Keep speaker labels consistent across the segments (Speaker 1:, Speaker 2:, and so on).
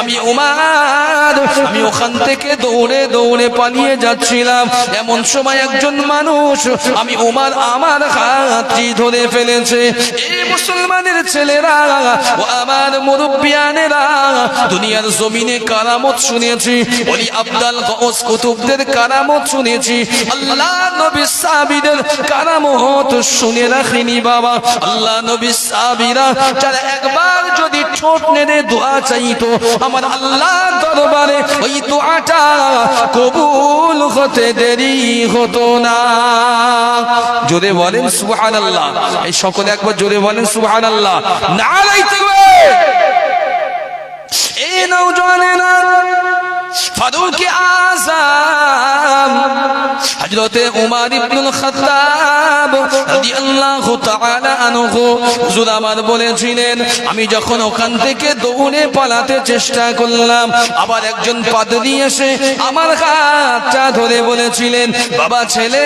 Speaker 1: আমি আমি ওখান থেকে দৌড়ে দৌড়ে পালিয়ে যাচ্ছিলাম। এমন সময় একজন মানুষ, আমি আমার ধরে ফেলেছে। মুসলমানের ছেলেরা ও আমার মুরব্বিয়ানেরা, দুনিয়ার জমিনে কারামত শুনেছি। বলি আব্দাল গৌস কুতুবদের কারামত শুনেছি। আল্লাহ নবী সাবিদের কারামত শুনে রাখিনি বাবা। আল্লাহ নবী সাবিরা, যারা একবার যদি ঠোঁট নেড়ে দোয়া চাইতো। আমার আল্লাহ দরবারে ওই দোয়াটা কবুল হতে দেরি হতো না। জোরে বলেন সুবহানাল্লাহ। এই সকলে একবার জোরে বলেন সুহান আল্লাহ না এই নওজওয়ানেরা ফারুক আজম, হযরতে উমর ইবনুল খাত্তাব রাদিয়াল্লাহু তাআলা আনহু, হুজুর আমার বলেছিলেন, আমি যখন ওখান থেকে দৌড়ে পালাতে চেষ্টা করলাম, আবার একজন পাদরি এসে আমার হাতটা ধরে বলেছিলেন, বাবা ছেলে,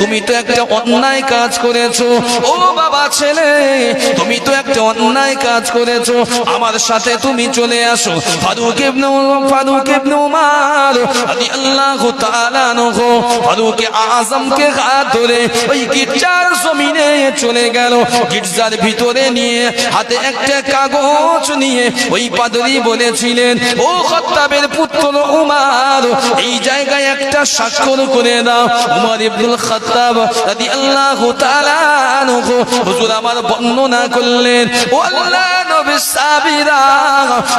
Speaker 1: তুমি তো একটা অন্যায় কাজ করেছ। ও বাবা ছেলে, তুমি তো একটা অন্যায় কাজ করেছ। আমার সাথে তুমি চলে আসো। ফারুক ইবনে ফারুক ইবনে রাদিয়াল্লাহু তাআলা ফারুক হাত ধরে ওই গির্জার জমিনে চলে গেল। গির্জার ভিতরে নিয়ে হাতে একটা কাগজ নিয়ে ওই পাদরি বলেছিলেন, ও খত্তাবের পুত্র উমার, এই জায়গায় একটা স্বাক্ষর করে দাও। উমর ইবনুল খাত্তাব রাদিয়াল্লাহু তাআলা আনহু, হুজুর আমার বর্ণনা করলেন, ও আল্লাহ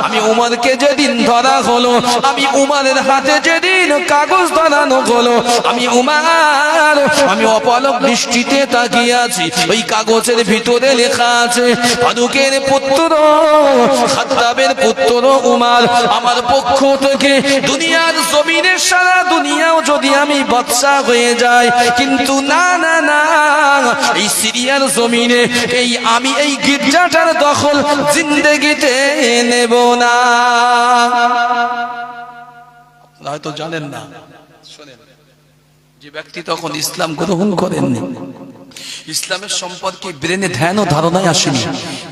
Speaker 1: আমি উমরকে যেদিন ধরা হলো, আমি উমারের হাতে যেদিন কাগজ ধরানো হলো, আমি উমার, আমি অপলক দৃষ্টিতে তাকিয়ে ওই কাগজের ভিতরে লেখা আছে, ফারুকের পুত্র পুত্র উমার, আমার পক্ষ থেকে দুনিয়ার জমিনের সারা দুনিয়াও যদি আমি বাদশা হয়ে যাই, কিন্তু না না না, এই সিরিয়ার জমিনে, এই আমি এই গির্জাটার দখল জিন্দেগিতে নেব না। হয়তো জানেন না। শোনেন, যে ব্যক্তি তখন ইসলাম গ্রহণ করেননি, ইসলামের সম্পর্কে ব্রেনে ধ্যান ও ধারণায় আসেনি,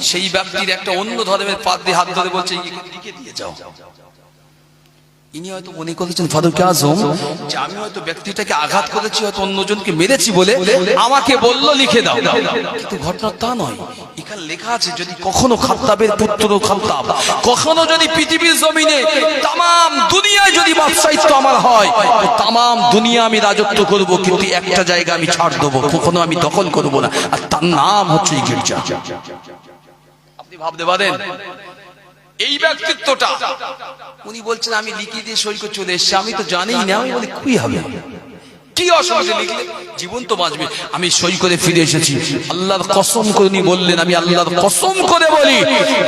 Speaker 1: সেই ব্যক্তির একটা অন্য ধর্মের পাত দিয়ে হাত ধরে বলছে দিয়ে যাও। ইনি হয়তো মনে করেছেন ফারুক আজম যে আমি হয়তো ব্যক্তিটাকে আঘাত করেছি, হয়তো অন্যজনকে মেরেছি বলে আমাকে বলল, লিখে দাও। কিন্তু ঘটনা তা নয়। এখানে লেখা আছে, যদি কখনো পুত্র কখনো যদি পৃথিবীর জমিনে তাম দুনিয়ায় যদি ব্যবসায়িত্ব আমার হয় তাম দুনিয়া আমি রাজত্ব করব, কিন্তু একটা জায়গা আমি ছাড় দেবো, কখনো আমি দখল করব না। আর তার নাম হচ্ছে গির্জা। আপনি ভাবতে পারেন এই ব্যক্তিত্বটা। উনি বলছেন আমি লিখে দিয়ে সই করে চলে এসছি। আমি তো জানি না। আমি বলি কি হবে? কি অসুবিধা লিখলে? জীবন তো বাঁচবে। আমি সই করে ফিরে এসেছি। আল্লাহর কসম করে উনি বললেন আমি আল্লাহর কসম করে বলি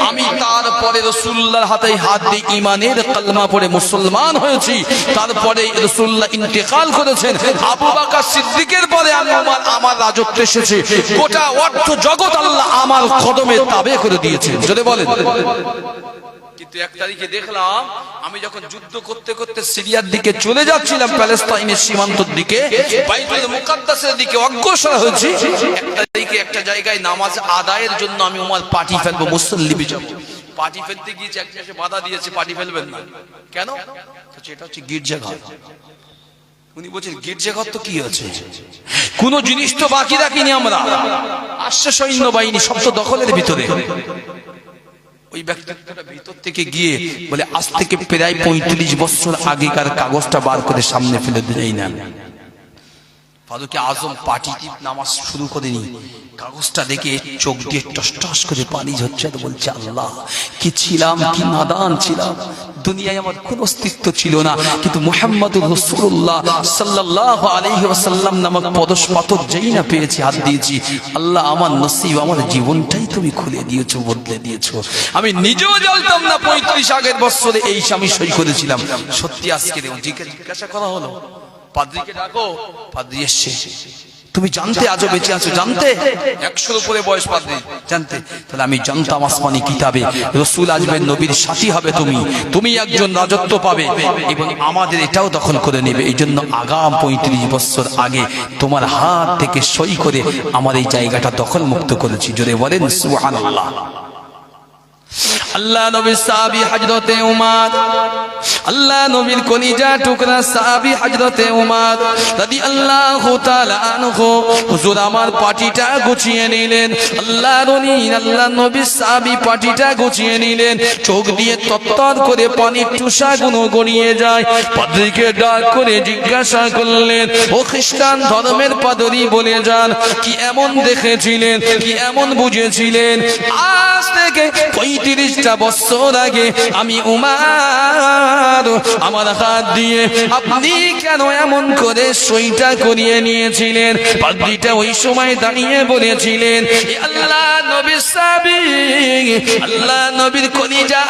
Speaker 1: আমি তারপরে রসুল্লাহর হাতে হাত দিয়ে ইমানের কালমা পড়ে মুসলমান হয়েছি। তারপরে রসুল্লাহ ইন্তেকাল করেছেন। আবু বাকার সিদ্দিকের পরে আমি আমার আমার রাজত্ব এসেছে। গোটা অর্থ জগৎ আল্লাহ আমার কদমে তাবে করে দিয়েছেন। যদি বলেন। কিন্তু এক তারিখে দেখলাম, আমি যখন যুদ্ধ করতে করতে সিরিয়ার দিকে চলে যাচ্ছিলাম, প্যালেস্তাইনের সীমান্তর দিকে, বাইতুল দিকে অগ্রসর হয়েছি। এক তারিখে একটা জায়গায় নামাজ আদায়ের জন্য আমি আমার পার্টি ফেলব মুসল্লিবি যাব। পার্টি ফেলতে গিয়েছে একটা এসে বাধা দিয়েছে পার্টি ফেলবেন না। কেন? এটা হচ্ছে গির্জাঘর। উনি বলছেন, গির্জাঘর তো কি আছে? কোন জিনিস তো বাকি রাখিনি আমরা। আসছে সৈন্য বাহিনী, সব তো দখলের ভিতরে। ওই ব্যক্তিটা ভিতর থেকে গিয়ে বলে, আজ থেকে প্রায় পঁয়ত্রিশ বছর আগেকার কাগজটা বার করে সামনে ফেলে দিলেই না। ফারুকে আজম পাটি নামাজ শুরু করেনি কাগজটা দেখে চোখ দিয়ে টস করে পানি ঝরছে আর বলছে, আল্লাহ, কি ছিলাম, কি নাদান ছিলাম? দুনিয়ায় আমার কোন অস্তিত্ব ছিল না। কিন্তু মুহাম্মদুর রাসূলুল্লাহ সাল্লাল্লাহু আলাইহি ওয়াসাল্লাম নামক পদস যেই না পেয়েছি, হাত দিয়েছি। আল্লাহ আমার নসিব, আমার জীবনটাই তুমি খুলে দিয়েছ, বদলে দিয়েছ। আমি নিজেও জানতাম না পঁয়ত্রিশ আগের বছরে এই আমি সই করেছিলাম। সত্যি আজকে জিজ্ঞাসা করা হলো। পাদ্রিকে ডাকো, পাদ্রি এসছে। তুমি জানতে আজও বেঁচে আছো, জানতে? একশোর উপরে বয়স জানতে? তাহলে আমি জানতাম আসমানি কিতাবে, রসুল নবীর সাথী হবে তুমি। তুমি একজন রাজত্ব পাবে এবং আমাদের এটাও দখল করে নেবে। এই জন্য আগাম পঁয়ত্রিশ বছর আগে তোমার হাত থেকে সই করে আমার এই জায়গাটা দখল মুক্ত করেছি। জোরে বলেন, সুবহানাল্লাহ। আল্লাহ নবীর সাহাবী হযরতে উমার। আল্লাহ নবীর কলিজা টুকরা সাহাবী হযরতে উমার তাআলা আনহু। হুজুর আমার পাটিটা গুছিয়ে নিলেন। আল্লাহ রনি, আল্লাহ নবীর সাহাবী পাটিটা গুছিয়ে নিলেন। চোখ দিয়ে তত্তর করে পানির টুসাগুলো গড়িয়ে যায়। পাদ্রীকে ডাক করে জিজ্ঞাসা করলেন, ও খ্রিস্টান, ধর্মের পাদরি বলে যান, কি এমন দেখেছিলেন, কি এমন বুঝেছিলেন? আজ থেকে পঁয়ত্রিশটা বছর আগে আমি উমার, আমার হাত দিয়ে আপনি কেন এমন করে সইটা করিয়ে নিয়েছিলেন? পাদ্রিটা ওই সময় দাঁড়িয়ে বলেছিলেন আল্লাহ নবীর সাবি, আল্লাহ নবীর কলিজা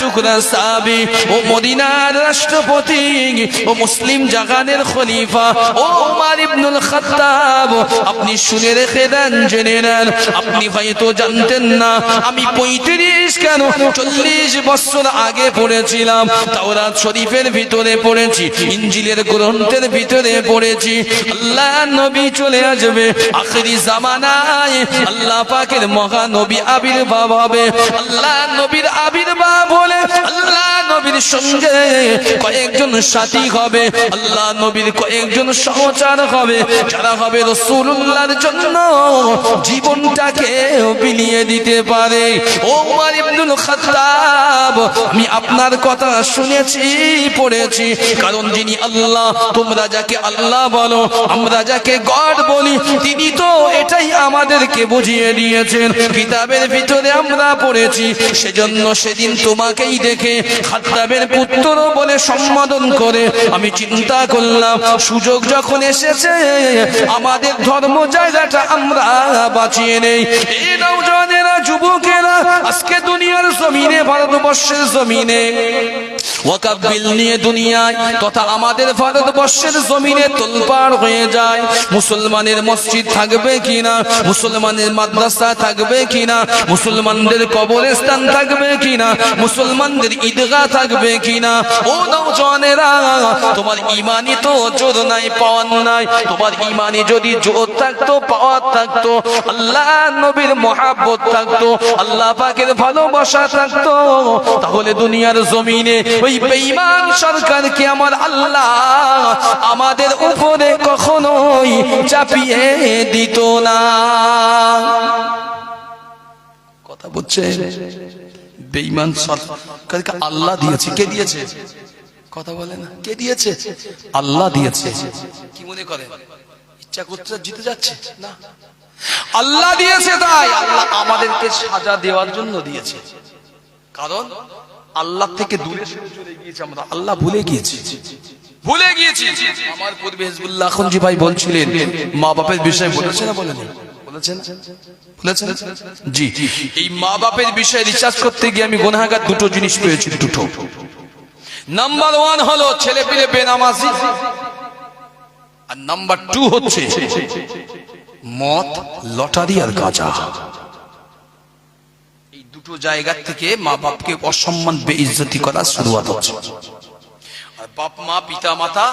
Speaker 1: টুকরা সাবি, ও মদিনার রাষ্ট্রপতি, ও মুসলিম জাগানের খলিফা, ও উমার ইবনুল খাত্তাব, আপনি শুনে রেখে দেন, জেনে নেন, আপনি হয়তো জানতেন না, আমি পঁয়ত্রিশ কেন চল্লিশ বছর আগে পড়েছিলাম। তাওরাত শরীফের ভিতরে পড়েছি, ইঞ্জিলের গ্রন্থের ভিতরে পড়েছি। আল্লাহ নবী চলে আসবে আখেরি জামানায়। আল্লাহ পাকের মহা নবী আবির্ভাব হবে। আল্লাহ নবীর আবির্ভাব হলে আল্লাহ নবীর সঙ্গে কয়েকজন সাথী হবে। আল্লাহ নবীর কয়েকজন সহচার হবে। যারা হবে রসুল্লাহর জন্য জীবনটাকে বিলিয়ে দিতে পারে। ও উমর ইবনুল খাত্তাব আমি আপনার কথা শুনেছি, পড়েছি। কারণ যিনি আল্লাহ তোমরা যাকে আল্লাহ বলো আমরা যাকে গড বলি, তিনি তো এটাই আমাদেরকে বুঝিয়ে দিয়েছেন। কিতাবের ভিতরে আমরা পড়েছি, সেজন্য সেদিন তোমাকেই দেখে খাত্তাবের পুত্র বলে সম্বোধন করে। আমি চিন্তা করলাম, সুযোগ যখন এসেছে, আমাদের ধর্ম জায়গাটা আমরা বাঁচিয়ে নেই। যুবকেরা আজকে দুনিয়ার জমিনে ভারতবর্ষের জমিনে ওয়াকাব বিল নিয়ে দুনিয়ায় তথা আমাদের ভারতবর্ষের জমিনে তোলপাড় হয়ে যায়। মুসলমানের মসজিদ থাকবে কিনা? মুসলমানের মাদ্রাসা থাকবে কিনা? মুসলমানদের কবরস্থান থাকবে কিনা? মুসলমানদের ঈদগাহ থাকবে কিনা? ও নওজনেরা তোমার ইমানি তো জোর নাই, পাওয়ার নাই। তোমার ইমানি যদি জোর থাকতো, পাওয়ার থাকতো, আল্লাহ নবীর মহাব্বত থাকতো, আল্লাহ পাকের ভালোবাসা থাকতো, তাহলে দুনিয়ার জমিনে ওই বেঈমান সরকারকে আমার আল্লাহ আমাদের উপরে কখনোই চাপিয়ে দিত না। কথা বলছে বেঈমান সরকারকে আল্লাহ দিয়েছে। কে দিয়েছে? কথা বলে না। কে দিয়েছে? আল্লাহ দিয়েছে। কি মনে করে? ইচ্ছা করতে জিতে যাচ্ছে? না। আল্লাহ দিয়েছে তাই। আল্লাহ আমাদেরকে সাজা দেওয়ার জন্য দিয়েছে। কারণ আল্লাহ থেকে দূরে চলে গিয়েছে আমরা আল্লাহ। ভুলে গিয়েছি। ভুলে গিয়েছি। আমার পূর্বে হিজবুল্লাহ ভাই বলছিলেন মা বাপের বিষয়ে বলেছে না বলেনি? জি। এই মা বাপের বিষয়ে রিসার্চ করতে গিয়ে আমি গোনাগার দুটো জিনিস পেয়েছি দুটো। নাম্বার ওয়ান হলো ছেলে পিলে বেনামাজি। আর নাম্বার টু হচ্ছে মদ লটারি আর গাঁজা। দুটো জায়গা থেকে মা বাপকে অসম্মান, বেইজ্জতি করা শুরুয়াত হচ্ছে আর বাপ, মা, পিতা, মাতা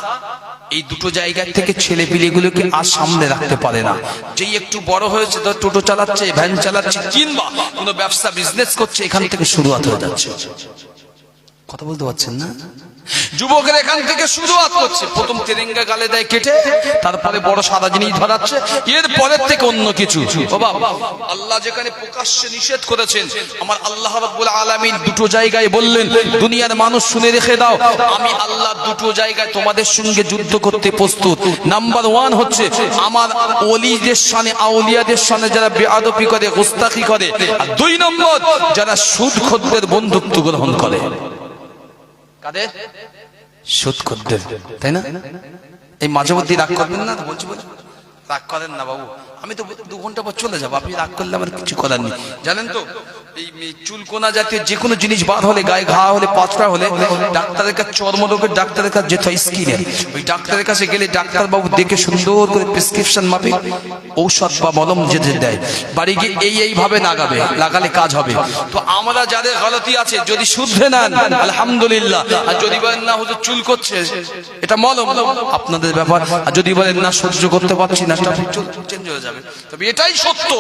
Speaker 1: এই দুটো জায়গা থেকে ছেলে পিলেগুলোকে আর সামনে রাখতে পারে না। যেই একটু বড় হয়েছে তো টোটো চালাচ্ছে, ভ্যান চালাচ্ছে কিংবা কোনো ব্যবসা বিজনেস করছে, এখান থেকে শুরুয়াত হয়ে যাচ্ছে। কথা বলতে পারছেন না? যুবকের এখান থেকে শুরুয়াত করছে প্রথম তেরেঙ্গা গালে দেয় কেটে, তারপরে বড় সাদা জিনিস ধরাচ্ছে, এর পরের থেকে অন্য কিছু। আল্লাহ যেখানে প্রকাশ্যে নিষেধ করেছেন, আমার আল্লাহ রাব্বুল আলামিন দুটো জায়গায় বললেন, দুনিয়ার মানুষ শুনে রেখে দাও, আমি আল্লাহ দুটো জায়গায় তোমাদের সঙ্গে যুদ্ধ করতে প্রস্তুত। নাম্বার ওয়ান হচ্ছে, আমার ওলিদের সানে, আউলিয়াদের সানে যারা বেআদপি করে, গোস্তাখি করে, আর দুই নম্বর, যারা সুদ খদ্দের বন্ধুত্ব গ্রহণ করে। কাদের? সুদ খদ্দের তাই না? এই মাঝে মধ্যে রাগ করবেন না? বলছি বলছি। রাগ করেন না বাবু। আমি তো দু ঘণ্টা পর চলে যাব। আপনি রাগ করলে আমার কিছু করার নেই। জানেন তো চুলকোনা জাতীয় যে কোনো জিনিস বার হলে, গায়ে ঘা হলে, পাঁচটা হলে, ডাক্তারের কাছে চর্মরোগের ডাক্তারের কাছে যেতে স্কিনে। ওই ডাক্তারের কাছে গেলে ডাক্তার বাবু দেখে সুন্দর করে প্রেসক্রিপশন মাপে ঔষধ বা মলম যেতে দেয়। বাড়ি গিয়ে এই এইভাবে লাগাবে, লাগালে কাজ হবে। তো আমরা যাদের গলতি আছে, যদি শুদ্ধে নেন, আলহামদুলিল্লাহ। আর যদি বলেন, না, হুজুর চুল করছে, এটা মলম। আপনাদের ব্যাপার। আর যদি বলেন, না, সহ্য করতে পারছি না। চেঞ্জ হয়ে যাবে। তবে এটাই সত্য,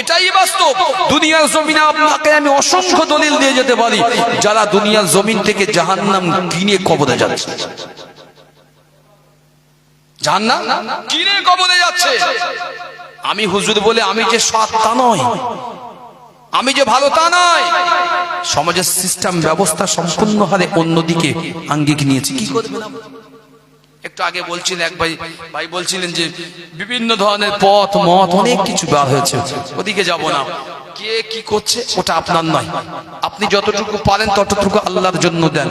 Speaker 1: এটাই বাস্তব। দুনিয়ার জমিনে আপনাকে আপনাকে আমি অসংখ্য দলিল দিয়ে যেতে পারি, যারা দুনিয়ার জমিন থেকে জাহান্নাম কিনে কবরে যাচ্ছে। জাহান্নাম কিনে কবরে যাচ্ছে। আমি হুজুর বলে, আমি যে সৎ তা নয়, আমি যে ভালো তা নয়। সমাজের সিস্টেম ব্যবস্থা সম্পূর্ণ হারে অন্যদিকে আঙ্গিক নিয়েছে। কি একটু আগে বলছিলেন, এক ভাই ভাই বলছিলেন যে, বিভিন্ন ধরনের পথ, মত, অনেক কিছু বার হয়েছে। ওদিকে যাব না। কে কি করছে, ওটা আপনার নয়। আপনি যতটুকু পারেন ততটুকু আল্লাহর জন্য দেন।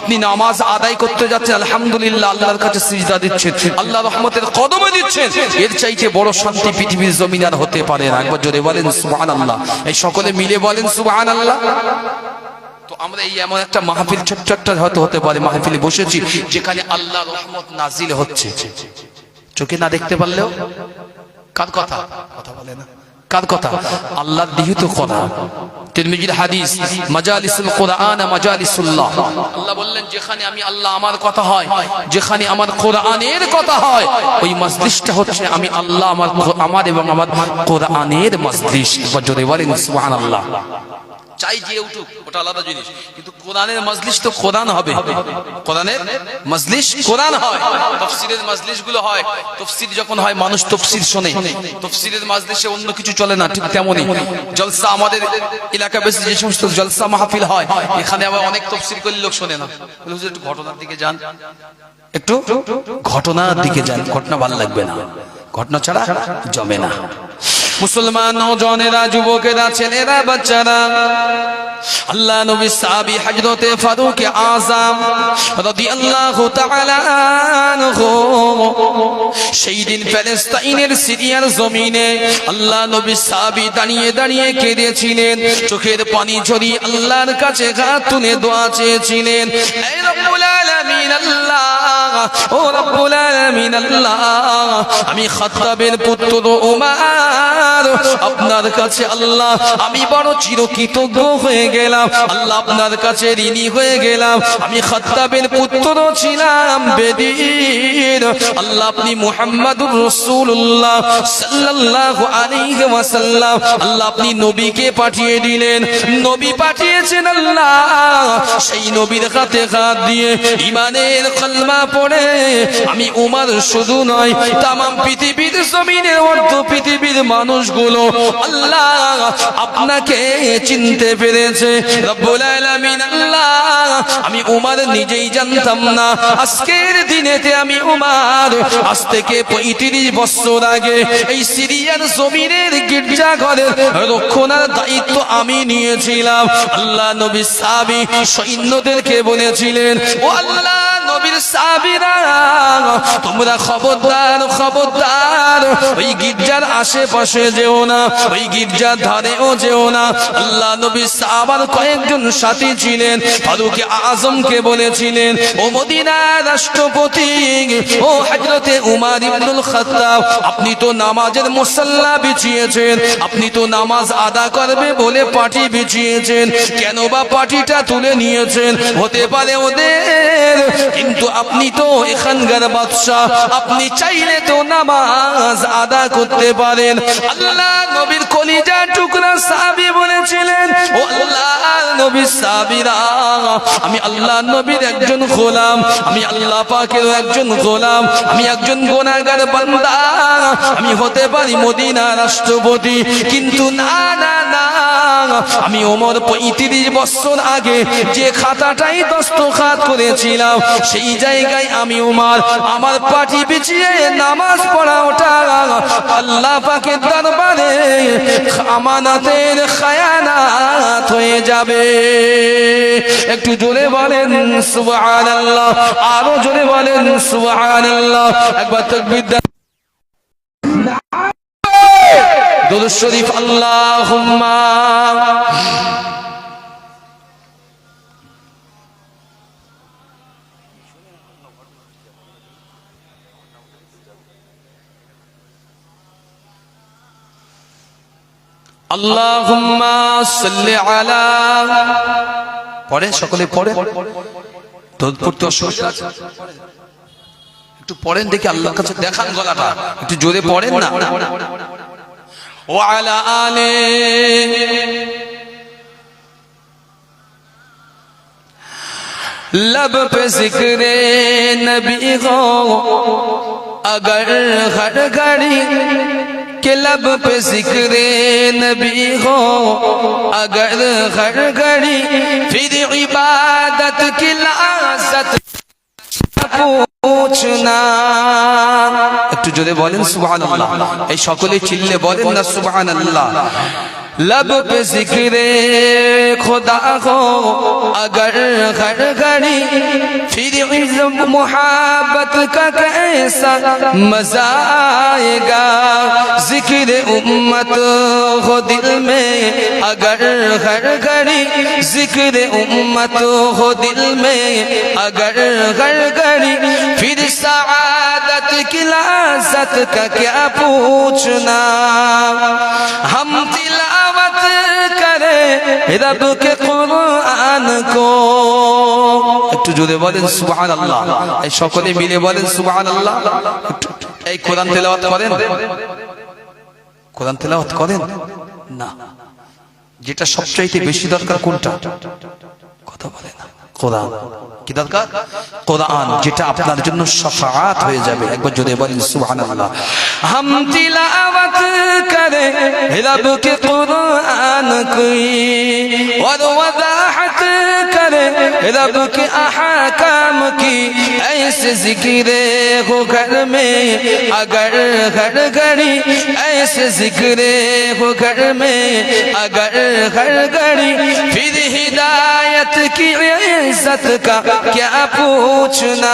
Speaker 1: আপনি নামাজ আদায় করতে যাচ্ছেন, আলহামদুলিল্লাহ আল্লাহর কাছে আল্লাহ রহমতের কদমে বড় শান্তি পৃথিবীর জমিন আর হতে পারে না। একবার জোরে বলেন, সুবহানাল্লাহ। এই সকলে মিলে বলেন, সুবহানাল্লাহ। তো আমরা এই এমন একটা মাহফিল, ছোট্ট একটা হয়তো হতে পারে, মাহফিলে বসেছি, যেখানে আল্লাহ রহমত নাজিল হচ্ছে। চোখে না দেখতে পারলেও কার কথা কথা বলে না কার কথা। আল্লাহর দিহিত কথা তিরমিজির হাদিস, মাজালিসুল কোরআন মাজালিসুল্লাহ। আল্লাহ বললেন, যেখানে আমি আল্লাহ আমার কথা হয়, যেখানে আমার কোরআনের কথা হয়, ওই মজলিসটা হচ্ছে আমি আল্লাহ আমার আমার এবং আমার কোরআনের মজলিস। জোরে বলেন, সুবহানাল্লাহ। চাই যে উঠুক, ওটা আলাদা জিনিস। কিন্তু কোরআনের মজলিস তো কোরআন হবে। কোরআনের মজলিস কোরআন হয়। তফসিরের মজলিসগুলো হয়। তফসির যখন হয়, মানুষ তফসির শোনে। তফসিরের মজলিসে অন্য কিছু চলে না, ঠিক তেমনই। জলসা আমাদের এলাকা বেশি যে সমস্ত জলসা মাহফিল হয়, এখানে আবার অনেক তফসির করলে লোক শোনে না। একটু ঘটনার দিকে যান। একটু ঘটনার দিকে যান। ঘটনা ভালো লাগবে না। ঘটনা ছাড়া জমে না। মুসলমান নজনেরা, যুবকেরা, ছেলেরা, বাচ্চারা, আল্লাহ নবী সাহাবী হযরতে ফারুক আযম রাদিয়াল্লাহু তাআলা আনহু, সেই দিন ফিলিস্তিনের, সিরিয়ার জমিনে আল্লাহ নবী সাহাবী দাঁড়িয়ে দাঁড়িয়ে কেঁদেছিলেন। চোখের পানি ঝরিয়ে আল্লাহর কাছে হাত তুলে দোয়া চেয়েছিলেন। হে রব্বুল আলামিন, আল্লাহ ও রব্বুল আলামিন, আল্লাহ, আমি খাত্তাবের পুত্র উমার। আপনার কাছে আল্লাহ, আমি বড় চিরকৃতজ্ঞ হয়ে গেলাম। আল্লাহ আপনার কাছে ঋণী হয়ে গেলাম। আমি খাত্তাবের পুত্র ছিলাম আল্লাহ আপনি মুহাম্মাদুর রাসূলুল্লাহ সাল্লাল্লাহু আলাইহি ওয়াসাল্লাম। আল্লাহ আপনি নবীকে পাঠিয়ে দিলেন। নবী পাঠিয়েছেন আল্লাহ। সেই নবীর হাতে হাত দিয়ে ইমানের কলমা পড়ে আমি উমার শুধু নয় তামাম পৃথিবীর জমিনের অর্ধ পৃথিবীর মানুষগুলো আল্লাহ আপনাকে চিনতে পেরেছে। আল্লাহ, আমি উমার নিজেই জানতাম না। আজকের দিনেতে আমি উমার, আজ থেকে পঁয়ত্রিশ বছর আগে এই সিরিয়ার জমিনের গির্জা ঘরের রক্ষণার দায়িত্ব আমি নিয়েছিলাম। আল্লাহ নবী সাবি সৈন্যদেরকে বলেছিলেন, ও আল্লাহ নবীর সাবিরা তোমরা খবরদার খবরদার। ওই গির্জার আশেপাশে যেও না, ওই গির্জার ধারেও যেও না। আল্লাহ নবী সাহাবার কয়েকজন সাথী ছিলেন, ফারুক আজমকে বলেছিলেন, ও মদিনার রাষ্ট্রপতি, ও হযরতে উমার ইবনুল খাত্তাব, আপনি তো নামাজের মুসাল্লা বিছিয়েছেন, আপনি তো নামাজ আদা করবে বলে পাটি বিছিয়েছেন, কেন বা পাটিটা তুলে নিয়েছেন? হতে পারে ওদের কিন্তু আপনি তো এখানকার বাদশাহ। আপনি চাইলে তো নামাজ আদা করতে পারেন। আল্লাহ নবীর কলিজা টুকরা সাহাবী বলেছিলেন, ও আল্লাহ নবী সাহাবীরা, আমি আল্লাহ নবীর একজন গোলাম, আমি আল্লাহ পাকের একজন গোলাম, আমি একজন গোনাগার বান্দা, আমি হতে পারি মদিনা রাষ্ট্রপতি, কিন্তু না না না আমি ওমর পঁয়ত্রিশ বছর আগে যে খাতাটাই দস্তখাত করেছিলাম, সেই জায়গায় আমি উমার আমার পাটি বিছিয়ে নামাজ পড়া ওটা আল্লাহ পাকের দরবারে আমানাতের খায়ানাত হয়ে যাবে। একটু জোরে বলেন, সুবহানাল্লাহ। আরও জোরে বলেন, সুবহানাল্লাহ। একবার তাকবীর দরুদ শরীফ আলা। পড়েন সকলে অসুবিধা আছে? একটু পড়েন দেখি, আল্লাহর কাছে দেখান গলাটা। একটু জোরে পড়েন না? وعلى آله. لب پہ ذکر نبی ہو اگر غر گھڑی کہ لب پہ ذکر نبی ہو اگر ہر گھڑی پھر عبادت کی لازت পৌঁছনা একটু যদি বলেন সুবাহ এই সকলে চিল্লে বলেন না সুবাহ আল্লাহ لب پہ ذکر خدا ہو اگر ہر پھر عزم محبت کا کیسا مزہ آئے گا؟ ذکر امت ہو دل میں، اگر ہر گھڑی ذکر امت ہو دل میں، اگر ہر گھڑی پھر سعادت کی لازت کا کیا پوچھنا؟ ہم تلاوت کریں رب کے قرآن کو۔ একটু জোরে বলেন সুবহানাল্লাহ। এই সকলে মিলে বলেন সুবাহ আল্লাহ এই কোরআন তেলাওয়াত করেন? কোরআন তেলাওয়াত করেন? না। যেটা সবচাইতে বেশি দরকার কোনটা? কথা বলে না। কোরআন। কি দরকার? কোরআন، যেটা আপনার জন্য শাফাআত হয়ে যাবে। একবার যদি বলেন، সুবহানাল্লাহ। হাম তিলাওয়াত করে، রব কে কোরআন কই? ওর ওয়াদাহাত کرے رب کے احاکام کی ایسے ذکر ہو گھر میں اگر گھر گھری ایسے ذکر ہو گھر میں اگر گھر گھری پھر ہدایت کی عزت کا کیا پوچھنا؟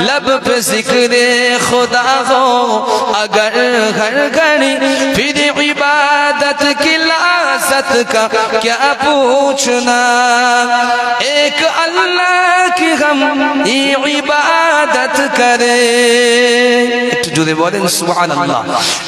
Speaker 1: لب پہ ذکر خدا ہو، اگر گھر گھڑی پھر عبادت کی لازت کا کیا پوچھنا؟ ایک اللہ کی ہم یہ عبادت کرے۔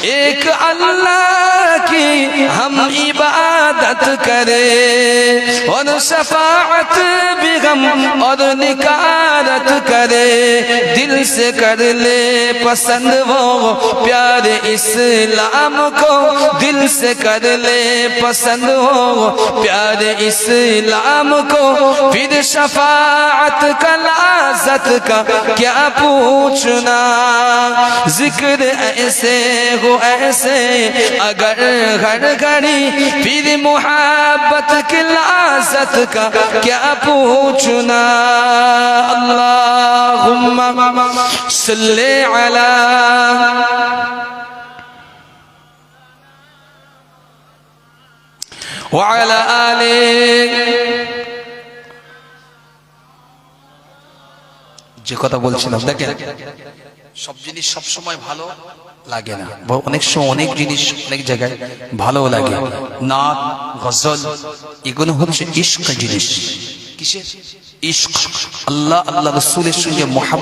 Speaker 1: ایک اللہ کی ہم عبادت کرے۔ اور شفاعت بھی غم اور نکارت کرے، دل سے کر لے پسند وہ پیار اسلام کو، دل سے کر لے پسند وہ پیار اسلام کو۔ پھر شفاعت کا لازت کا کیا پوچھنا؟ ذکر ایسے ہو ایسے، اگر گھر گھڑی، پھر محبت کی لازت लाजत का क्या पूछना अल्लाहुम्मा सल्ले अला وعلى آله যে কথা বলছিলাম দেখেন সব জিনিস সব সময় ভালো লাগে না। অনেক সময় অনেক জিনিস অনেক জায়গায় ভালো লাগে। নাচ গজল, এগুলো হচ্ছে ইস্ক জিনিস। কিসের? ইস্ক আল্লাহ আল্লাহ রসুলের সঙ্গে মহাব্বত